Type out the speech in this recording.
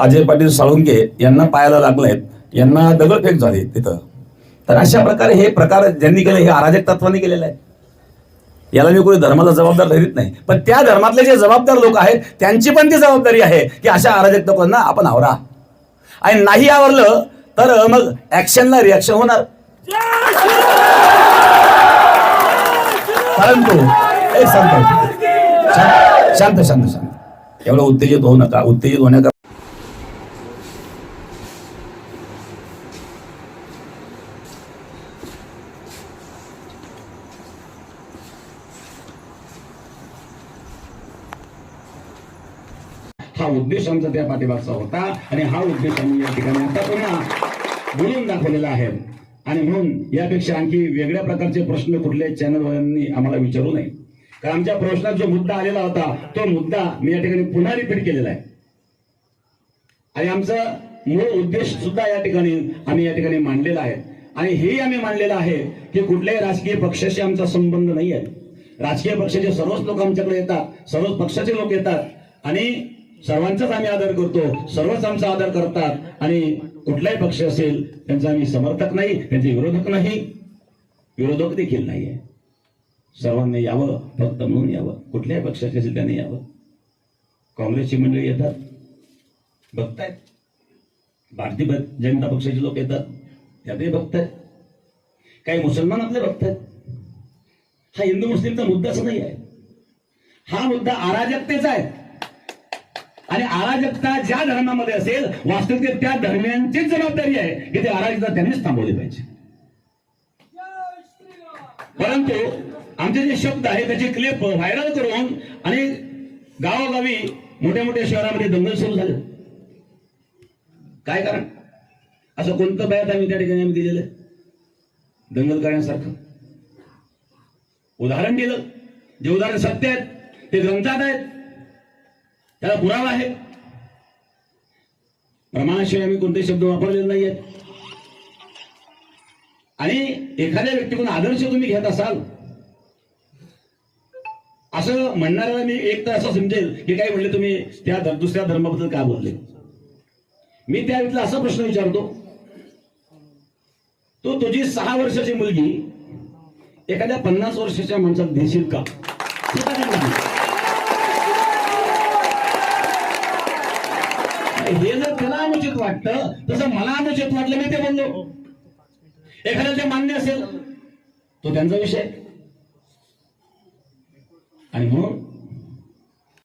अजय पाटील साळुंके यांना पायाला लागलेत. यांना दगडफेक झाली तिथं. तर अशा प्रकारे हे प्रकार ज्यांनी केले हे अराजक तत्वाने केलेलं आहे. याला मी कोणी धर्माला जबाबदार धरीत नाही. पण त्या धर्मातले जे जबाबदार लोक आहेत त्यांची पण ती जबाबदारी आहे की अशा अराजक लोकांना आपण आवरा. आणि नाही आवरलं तर मग ऍक्शनला रिॲक्शन होणार. परंतु शांत शांत शांत शांत. एवढं उत्तेजित होऊ नका. उत्तेजित होण्याकरता हा उद्देश आमचा त्या पाठीमागचा होता. आणि हा उद्देश आम्ही या ठिकाणी आता पुन्हा बोलून दाखवलेला आहे. आणि म्हणून यापेक्षा आणखी वेगळ्या प्रकारचे प्रश्न कुठल्याही चॅनलवाल्यांनी आम्हाला विचारू नये. कारण आमच्या प्रश्नात जो मुद्दा आलेला होता तो मुद्दा मी या ठिकाणी पुन्हा रिपीट केलेला आहे. आणि आमचा मूळ उद्देश सुद्धा या ठिकाणी आम्ही या ठिकाणी मांडलेला आहे. आणि हेही आम्ही मांडलेलं आहे की कुठल्याही राजकीय पक्षाशी आमचा संबंध नाही आहे राजकीय पक्षाचे सर्वच लोक आमच्याकडे येतात सर्वच पक्षाचे लोक येतात. आणि सर्वांचाच आम्ही आदर करतो. सर्वच आमचा आदर करतात. आणि कुठलाही पक्ष असेल त्यांचा आम्ही समर्थक नाही त्यांचे विरोधक नाही. विरोधक देखील नाही आहे सर्वांनी यावं फक्त म्हणून यावं. कुठल्याही पक्षाचे असेल त्यांनी यावं. काँग्रेसची मंडळी येतात. बघतायत भारतीय ब- जनता पक्षाचे लोक येतात. त्यातही बघतायत काही मुसलमान आपले बघतायत हा हिंदू मुस्लिमचा मुद्दाच नाही आहे हा मुद्दा अराजकतेचा आहे. आणि अराजकता ज्या धर्मामध्ये असेल वास्तविक त्या धर्मियांचीच जबाबदारी आहे की ते अराजकता त्यांनीच थांबवली पाहिजे. परंतु आमचे जे शब्द आहे त्याचे क्लिप व्हायरल करून आणि गावोगावी मोठ्या मोठ्या शहरामध्ये दंगल सुरू झाले. काय कारण? असं कोणतं बयात आम्ही त्या ठिकाणी आम्ही दिलेलं दंगल करण्यासारखं. उदाहरण दिलं. जे उदाहरण सत्य आहेत ते ग्रंथात आहेत त्याला पुरावा आहे. प्रमाणाशिवाय आम्ही कोणते शब्द वापरलेले नाही आहेत आणि एखाद्या व्यक्तीकडून आदर्श तुम्ही घेत असाल असं म्हणणाऱ्याला मी एक तर असं समजेल की काय म्हणले तुम्ही त्या दुसऱ्या धर्माबद्दल का बोलले? मी त्या व्यक्तीला असा प्रश्न विचारतो तो तुझी सहा वर्षाची मुलगी एखाद्या पन्नास वर्षाच्या माणसात देशील का हे का नाही म्हणलं? हे जर त्याला अनुचित वाटतं. तसं मला अनुचित वाटलं मी ते बोललो. एखाद्याला ते मान्य असेल तो त्यांचा विषय. आणि म्हणून